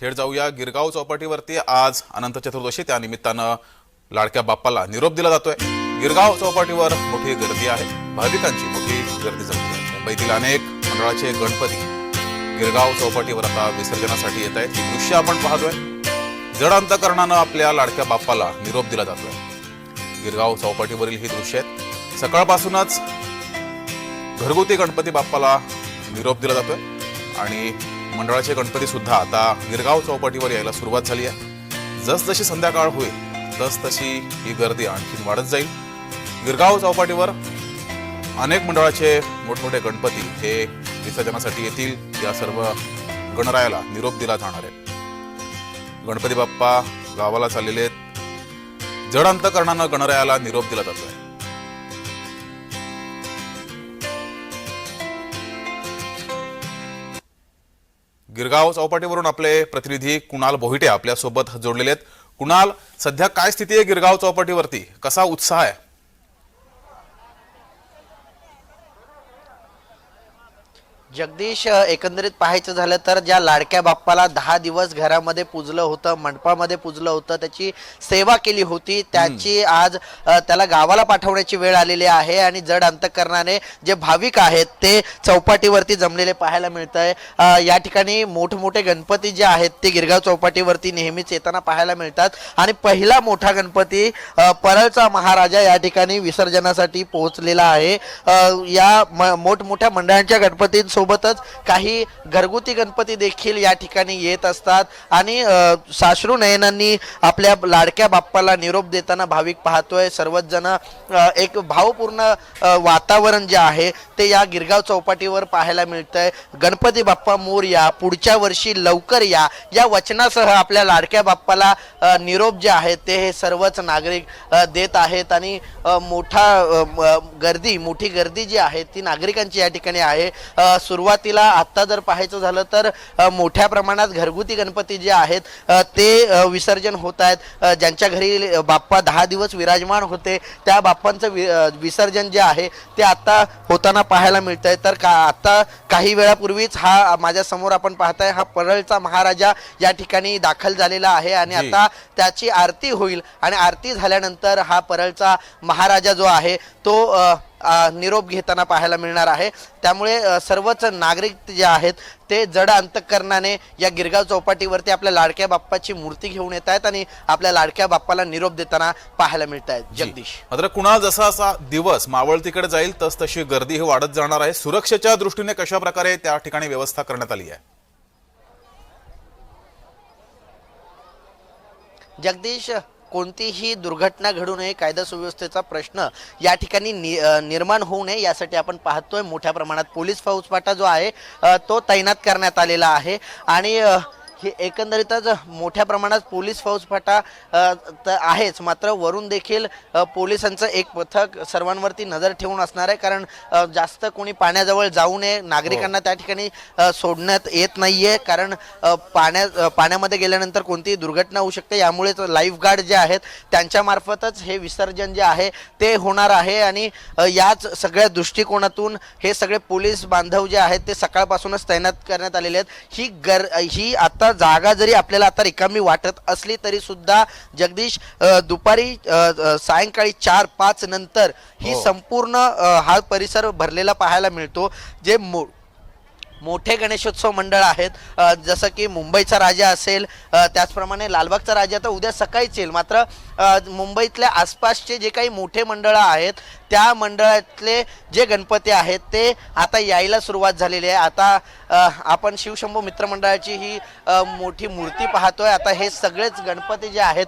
थेट जाऊया गिरगाव चौपाटीवरती. आज अनंत चतुर्दशी त्या निमित्तानं लाडक्या बाप्पाला निरोप दिला जातोय. गिरगाव चौपाटीवर मोठी गर्दी आहे. भाविकांची मोठी गर्दी जमली आहे मुंबईतील अनेक मंडळाचे गणपती गिरगाव चौपाटीवर आता विसर्जनासाठी येत आहेत. ही दृश्य आपण पाहतोय. जड अंतकरणानं आपल्या लाडक्या बाप्पाला निरोप दिला जातोय. गिरगाव चौपाटीवरील ही दृश्य आहेत. सकाळपासूनच घरगुती गणपती बाप्पाला निरोप दिला जातोय. आणि मंडळाचे गणपती सुद्धा आता गिरगाव चौपाटीवर यायला सुरुवात झाली आहे. जसजशी संध्याकाळ होईल तसतशी ही गर्दी आणखीन वाढत जाईल. गिरगाव चौपाटीवर अनेक मंडळाचे मोठमोठे गणपती हे विसर्जनासाठी येतील. या सर्व गणरायाला निरोप दिला जाणार आहे. गणपती बाप्पा गावाला चाललेले आहेत. जड अंतकरणानं गणरायाला निरोप दिला जातोय. गिरगाव चौपाटीवरून आपले प्रतिनिधी कुणाल बोहिटे आपल्यासोबत जोडलेले आहेत. कुणाल सध्या काय स्थिती आहे गिरगाव चौपाटीवरती? कसा उत्साह आहे? जगदीश एकंदरीत पाहायचं झालं तर ज्या लाडक्या बाप्पाला दहा दिवस घरामध्ये पूजलं होतं मंडपामध्ये पूजलं होतं त्याची सेवा केली होती त्याची आज त्याला गावाला पाठवण्याची वेळ आलेली आहे आणि जड अंतकरणाने जे भाविक आहेत ते चौपाटीवरती जमलेले पाहायला मिळत आहे या ठिकाणी मोठमोठे गणपती जे आहेत ते गिरगाव चौपाटीवरती नेहमीच येताना पाहायला मिळतात. आणि पहिला मोठा गणपती परळचा महाराजा या ठिकाणी विसर्जनासाठी पोहोचलेला आहे. या म- मोठमोठ्या मंडळांच्या सोबतच काही घरगुती गणपती देखील या ठिकाणी येत असतात. आणि साश्रू नयनांनी आपल्या लाडक्या बाप्पाला निरोप देताना भाविक पाहतोय. सर्वच जण एक भावपूर्ण वातावरण जे आहे ते या गिरगाव चौपाटीवर पाहायला मिळतंय. गणपती बाप्पा मोर या पुढच्या वर्षी लवकर या. या वचनासह आपल्या लाडक्या बाप्पाला निरोप जे आहे ते हे सर्वच नागरिक देत आहेत. आणि मोठा गर्दी मोठी गर्दी जी आहे ती नागरिकांची या ठिकाणी आहे. सुरुवातीला आत्ता जर पाहायचं झालं तर मोठ्या प्रमाणात घरगुती गणपती जे आहेत ते विसर्जन होत आहेत. ज्यांच्या घरी बाप्पा दहा दिवस विराजमान होते त्या बाप्पांचं वि- विसर्जन जे आहे ते आता होताना पाहायला मिळत आहे तर का आता काही वेळापूर्वीच हा माझ्यासमोर आपण पाहताय हा परळचा महाराजा या ठिकाणी दाखल झालेला आहे आणि. आता त्याची आरती होईल. आणि आरती झाल्यानंतर हा परळचा महाराजा जो आहे तो निरोप घेताना पाहायला मिळणार आहे. त्यामुळे सर्वच नागरिक जे आहेत ते जड अंतकरणाने या गिरगाव चौपाटीवरती आपल्या लाडक्या बाप्पाची मूर्ती घेऊन येत आहेत आणि आपल्या लाडक्या बाप्पाला निरोप देताना पाहायला मिळत आहेत. जगदीश. मात्र कुणाल जसा असा दिवस मावळतीकडे जाईल तस तशी गर्दी ही वाढत जाणार आहे. सुरक्षेच्या दृष्टीने कशा प्रकारे त्या ठिकाणी व्यवस्था करण्यात आली आहे? जगदीश कोणतीही दुर्घटना घडू नये कायदा सुव्यवस्थेचा प्रश्न या ठिकाणी नि निर्माण होऊ नये यासाठी आपण पाहतोय मोठ्या प्रमाणात पोलीस फौजफाटा जो आहे तो तैनात करण्यात आलेला आहे. आणि हे एकंदरीतच मोठ्या प्रमाणात पोलीस फौजफाटा अ, त- आहेच. मात्र वरून देखील पोलिसांचं एक पथक सर्वांवरती नजर ठेवून असणार आहे. कारण जास्त कोणी पाण्याजवळ जाऊ नये. नागरिकांना त्या ठिकाणी सोडण्यात येत नाहीये. कारण अ, पाण्या पाण्यामध्ये गेल्यानंतर कोणतीही दुर्घटना होऊ शकते. यामुळेच लाईफ गार्ड जे आहेत त्यांच्या मार्फतच हे विसर्जन जे आहे ते होणार आहे. आणि याच सगळ्या दृष्टिकोनातून हे सगळे पोलीस बांधव जे आहेत ते सकाळपासूनच तैनात करण्यात आलेले आहेत. ही गर ही आता जागा जरी आपल्याला आता रिकामी वाटत असली तरी सुद्धा जगदीश दुपारी सायंकाळी चार पाच नंतर ही हो. संपूर्ण हा परिसर भरलेला पाहायला मिळतो. जे मो मोठे गणेशोत्सव मंडळ आहेत जसं की मुंबईचा राजा असेल त्याचप्रमाणे लालबागचा राजा तर उद्या सकाळीच येईल. मात्र मुंबईतल्या आसपासचे जे काही मोठे मंडळं आहेत त्या मंडळातले जे गणपती आहेत ते आता यायला सुरुवात झालेली आहे. आता आपण शिवशंभू मित्रमंडळाची ही मोठी मूर्ती पाहतोय. आता हे सगळेच गणपती जे आहेत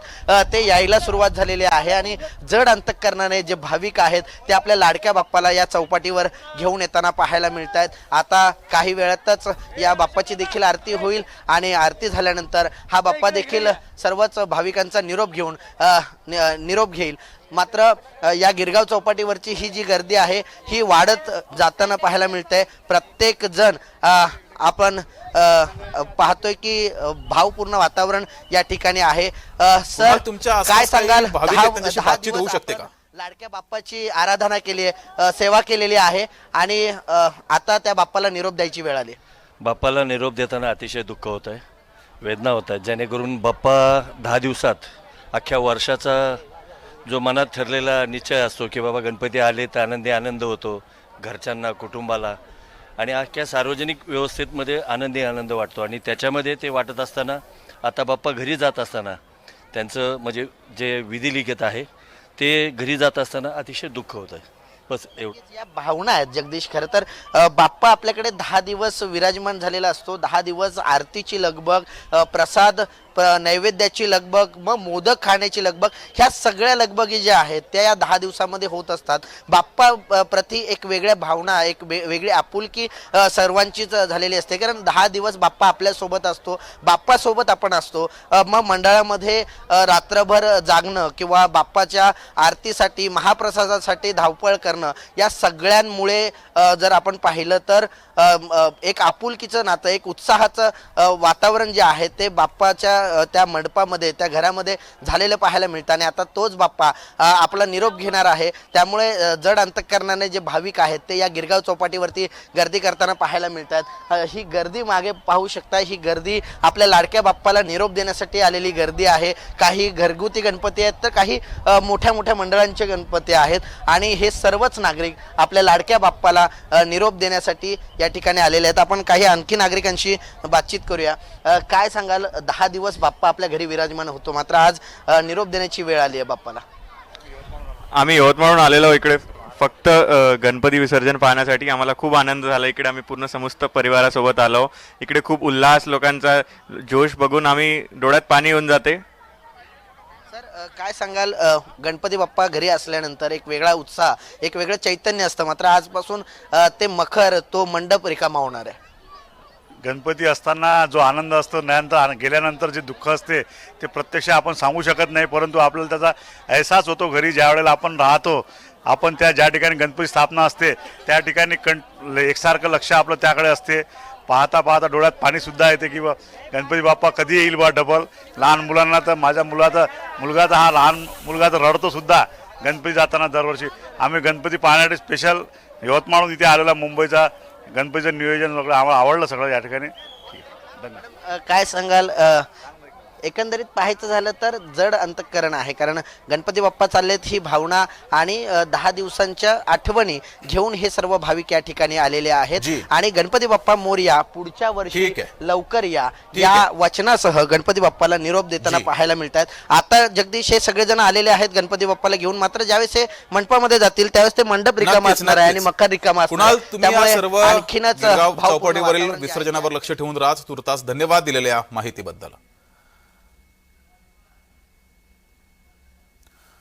ते यायला सुरुवात झालेली आहे आणि जड अंतकरणाने जे भाविक आहेत ते आपल्या लाडक्या बाप्पाला या चौपाटीवर घेऊन येताना पाहायला मिळत आहेत आता काही वेळातच या बाप्पाची देखील आरती होईल आणि आरती झाल्यानंतर हा बाप्पा देखील सर्वच भाविकांचा निरोप घेऊन नि- निरोप घेईल. मात्र या गिरगाव चौपाटीवरची ही जी गर्दी आहे ही वाढत जाताना पाहायला मिळते प्रत्येक जण आपण पाहतोय की भावपूर्ण वातावरण या ठिकाणी आहे. सर तुमच्या काय सांगाल? होऊ शकते का? लाडक्या बाप्पाची आराधना केली आहे सेवा केलेली आहे आणि आता त्या बाप्पाला निरोप द्यायची वेळ आली. बाप्पाला निरोप देताना अतिशय दुःख होत आहे वेदना होत आहेत. जेणेकरून बाप्पा दहा दिवसात अख्ख्या वर्षाचा जो मनात ठरलेला निश्चय असतो की बाबा गणपती आले तर आनंदी आनंद होतो घरच्यांना कुटुंबाला. आणि अख्ख्या सार्वजनिक व्यवस्थेमध्ये आनंदी आनंद वाटतो. आणि त्याच्यामध्ये ते वाटत असताना आता बाप्पा घरी जात असताना त्यांचं म्हणजे जे विधिलिखित आहे ते घरी जात असताना अतिशय दुःख होतं आहे बस एवढं. या भावना आहेत जगदीश खरं तर अ, बाप्पा आपल्याकडे दहा दिवस विराजमान झालेला असतो. दहा दिवस आरतीची लगबग अ, प्रसाद नैवेद्याची लगबग मग मोदक खाण्याची लगबग ह्या सगळ्या लगबगी ज्या आहेत त्या या दहा दिवसामध्ये होत असतात. बाप्पा प्रति एक वेगळ्या भावना एक वे- वेगळी आपुलकी सर्वांचीच झालेली असते. कारण दहा दिवस बाप्पा आपल्यासोबत असतो बाप्पासोबत आपण असतो. मग मंडळामध्ये रात्रभर जागणं किंवा बाप्पाच्या आरतीसाठी महाप्रसादासाठी धावपळ करणं या सगळ्यांमुळे जर आपण पाहिलं तर एक आपुलकीचं नातं एक उत्साहाचं वातावरण जे आहे ते बाप्पाच्या त्या मंडपामध्ये त्या घरामध्ये झालेलं पाहायला मिळतं आणि आता तोच बाप्पा आपला निरोप घेणार आहे. त्यामुळे जड अंतकरणाने जे भाविक आहेत ते या गिरगाव चौपाटीवरती गर्दी करताना पाहायला मिळतात. ही गर्दी मागे पाहू शकता ही गर्दी आपल्या लाडक्या बाप्पाला निरोप देण्यासाठी आलेली गर्दी आहे. काही घरगुती गणपती आहेत तर काही मोठ्या मोठ्या मंडळांचे गणपती आहेत. आणि हे सर्वच नागरिक आपल्या लाडक्या बाप्पाला निरोप देण्यासाठी या ठिकाणी आलेले आहेत. आपण काही आणखी नागरिकांशी बातचीत करूया. काय सांगाल? दहा दिवस बाप्पा आपल्या घरी विराजमान होतो. मात्र आज निरोप देण्याची वेळ आली आहे बाप्पाला. आम्ही यवतमाळहून आलेलो इकडे. फक्त गणपती विसर्जन पाहण्यासाठी आम्हाला खूप आनंद झाला. इकडे आम्ही पूर्ण समस्त परिवारासोबत आलो. इकडे खूप उल्हास लोकांचा जोश बघून आम्ही डोळ्यात पाणी येऊन जाते. काय सांगाल? गणपती बाप्पा घरी असल्यानंतर एक वेगळा उत्साह एक वेगळं चैतन्य असतं. मात्र आजपासून ते मखर तो मंडप रिकामा होणार आहे. गणपती असताना जो आनंद असतो नंतर आन- गेल्यानंतर जे दुःख असते ते प्रत्यक्ष आपण सांगू शकत नाही. परंतु आपल्याला त्याचा अहसास होतो घरी. ज्या वेळेला आपण राहतो आपण त्या ज्या ठिकाणी गणपती स्थापना असते त्या ठिकाणी कण एकसारखं लक्ष आपलं त्याकडे असते. पाहता पाहता डोळ्यात पाणीसुद्धा येते की गणपती बाप्पा कधी येईल बा डबल लहान मुलांना तर माझ्या मुलाचा मुलगाचा हा लहान मुलगा तर रडतो सुद्धा गणपती जाताना दरवर्षी. आम्ही गणपती पाहण्यासाठी स्पेशल यवतमाळहून इथे आलेला मुंबईचा गणपतीचं नियोजन वगैरे आम्हाला आवडलं सगळं या ठिकाणी. धन्यवाद. काय सांगाल? एकंदरीत पाहायचं झालं तर जड अंतकरण आहे कारण गणपती बाप्पा चाललेत ही भावना आणि दहा दिवसांच्या आठवणी घेऊन हे सर्व भाविक या ठिकाणी आलेले आहेत. आणि गणपती बाप्पा मोरया पुढच्या वर्षी. लवकर या या. वचनासह गणपती बाप्पाला निरोप देताना. पाहायला मिळतात आता जगदीश हे सगळेजण आलेले आहेत गणपती बाप्पाला घेऊन मात्र ज्यावेळेस हे मंडपामध्ये जातील त्यावेळेस ते मंडप रिकामा असणार आहे आणि. मखर रिकामा असणार त्यामुळे सर्व आणखीनच. विसर्जनावर लक्ष ठेवून राज तुर्तास धन्यवाद दिलेल्या माहितीबद्दल